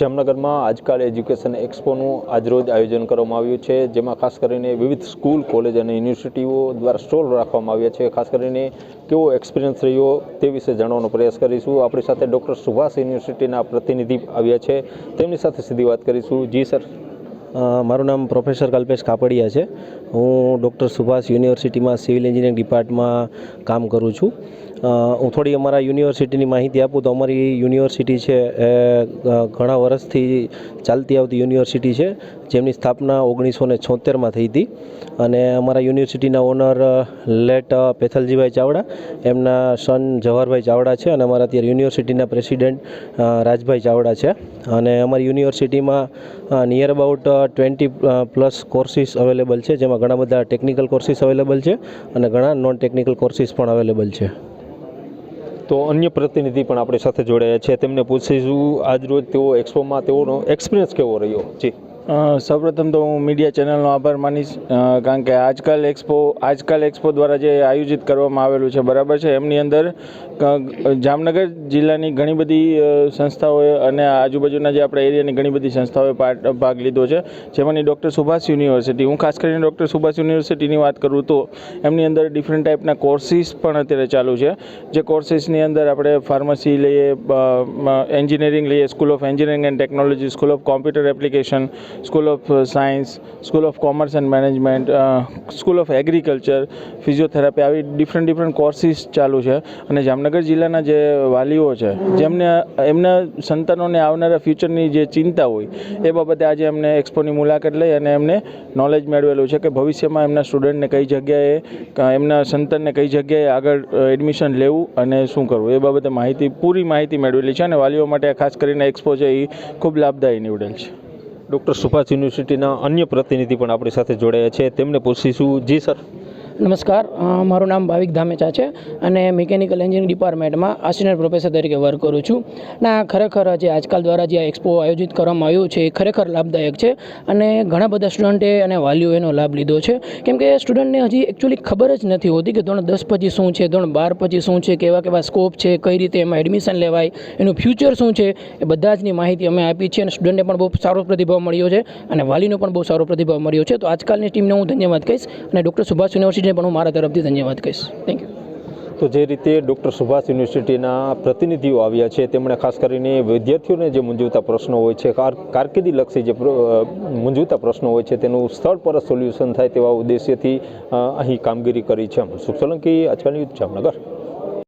જામનગરમાં આજકાલ એજ્યુકેશન એક્સપોનું આજરોજ આયોજન કરવામાં આવ્યું છે, જેમાં ખાસ કરીને વિવિધ સ્કૂલ, કોલેજ અને યુનિવર્સિટીઓ દ્વારા સ્ટોલ રાખવામાં આવ્યા છે. ખાસ કરીને કેવો એક્સપિરિયન્સ રહ્યો તે વિશે જાણવાનો પ્રયાસ કરીશું. આપણી સાથે ડૉક્ટર સુભાષ યુનિવર્સિટીના પ્રતિનિધિ આવ્યા છે. તેમની સાથે સીધી વાત કરીશું. જી, સર. મારું નામ પ્રોફેસર કલ્પેશ કાપડિયા છે. હું ડૉક્ટર સુભાષ યુનિવર્સિટીમાં સિવિલ એન્જિનિયરિંગ ડિપાર્ટમાં કામ કરું છું. હું થોડી અમારા યુનિવર્સિટીની માહિતી આપું તો અમારી યુનિવર્સિટી છે એ ઘણા વર્ષથી ચાલતી આવતી યુનિવર્સિટી છે, જેમની સ્થાપના ઓગણીસો ને છોતેરમાં થઈ હતી. અને અમારા યુનિવર્સિટીના ઓનર લેટ પેથલજીભાઈ ચાવડા, એમના સન જવાહરભાઈ ચાવડા છે અને અમારા અત્યારે યુનિવર્સિટીના પ્રેસિડેન્ટ રાજભાઈ ચાવડા છે. અને અમારી યુનિવર્સિટીમાં near about twenty plus courses available છે, જેમાં ઘણા બધા ટેકનિકલ કોર્સિસ અવેલેબલ છે અને ઘણા નોન ટેકનિકલ કોર્સિસ પણ અવેલેબલ છે. તો અન્ય પ્રતિનિધિ પણ આપણી સાથે જોડાયા છે. તેમને પૂછીશું, આજરોજ તેઓ એક્સપોમાં તેઓનો એક્સપિરિયન્સ કેવો રહ્યો? જી. સૌપ્રથમ તો હું મીડિયા ચેનલનો આભાર માનીશ કારણ કે આજકાલ એક્સપો આજકાલ એક્સપો દ્વારા જે આયોજિત કરવામાં આવેલું છે, બરાબર છે? એમની અંદર જામનગર જિલ્લાની ઘણી બધી સંસ્થાઓએ અને આજુબાજુના જે આપણા એરિયાની ઘણી બધી સંસ્થાઓએ ભાગ લીધો છે. જેમાંની ડૉક્ટર સુભાષ યુનિવર્સિટી હું ખાસ કરીને ડૉક્ટર સુભાષ યુનિવર્સિટીની વાત કરું તો એમની અંદર ડિફરન્ટ ટાઈપના કોર્સિસ પણ અત્યારે ચાલુ છે. જે કોર્સિસની અંદર આપણે ફાર્મસી લઈએ એન્જિનિયરિંગ લઈએ school of engineering and technology school of computer application school of science school of commerce and management school of agriculture physiotherapy આવી ડિફરન્ટ ડિફરન્ટ કોર્સિસ ચાલુ છે. અને જામનગર જિલ્લાના જે વાલીઓ છે, જેમને, એમના સંતાનોને આવનારા ફ્યુચરની જે ચિંતા હોય, એ બાબતે આજે એમને એક્સપોની મુલાકાત લઈ અને એમને નોલેજ મેળવેલું છે કે ભવિષ્યમાં એમના સ્ટુડન્ટને કઈ જગ્યાએ એમના સંતાનને કઈ જગ્યાએ આગળ એડમિશન લેવું અને શું કરવું, એ બાબતે માહિતી, પૂરી માહિતી મેળવેલી છે અને વાલીઓ માટે ખાસ કરીને એક્સપો છે, એ ખૂબ લાભદાયી નીવડેલ છે. ડૉક્ટર સુભાષ યુનિવર્સિટીના અન્ય પ્રતિનિધિ પણ આપણી સાથે જોડાયા છે. તેમને પૂછીશું જી સર. નમસ્કાર. મારું નામ ભાવિક ધામેચા છે અને મિકેનિકલ એન્જિનિયરિંગ ડિપાર્ટમેન્ટમાં આસિસ્ટન્ટ પ્રોફેસર તરીકે વર્ક કરું છું. ના ખરેખર જે આજકાલ દ્વારા જે આ એક્સપો આયોજિત કરવામાં આવ્યું છે એ ખરેખર લાભદાયક છે અને ઘણા બધા સ્ટુડન્ટે અને વાલીઓ એનો લાભ લીધો છે. કેમ કે સ્ટુડન્ટને હજી એકચ્યુઅલી ખબર જ નથી હોતી કે ધોરણ દસ પછી શું છે, ધોરણ બાર પછી શું છે, કેવા કેવા સ્કોપ છે, કઈ રીતે એમાં એડમિશન લેવાય, એનું ફ્યુચર શું છે, એ બધા જની માહિતી અમે આપી છે અને સ્ટુડન્ટને પણ બહુ સારો પ્રતિભાવ મળ્યો છે અને વાલીનો પણ બહુ સારો પ્રતિભાવ મળ્યો છે. તો આજકાલની ટીમને હું ધન્યવાદ કહીશ અને ડૉક્ટર સુભાષ યુનિવર્સિટીને પણ હું મારા તરફથી ધન્યવાદ કહીશ. થેન્ક યુ તો જે રીતે ડૉક્ટર સુભાષ યુનિવર્સિટીના પ્રતિનિધિઓ આવ્યા છે, તેમણે ખાસ કરીને વિદ્યાર્થીઓને જે મૂંઝવતા પ્રશ્નો હોય છે, કાર કારકિર્દીલક્ષી જે મૂંઝવતા પ્રશ્નો હોય છે, તેનું સ્થળ પર સોલ્યુશન થાય તેવા ઉદ્દેશ્યથી અહીં કામગીરી કરી છે સુખ સોલંકી આજકાલ જામનગર.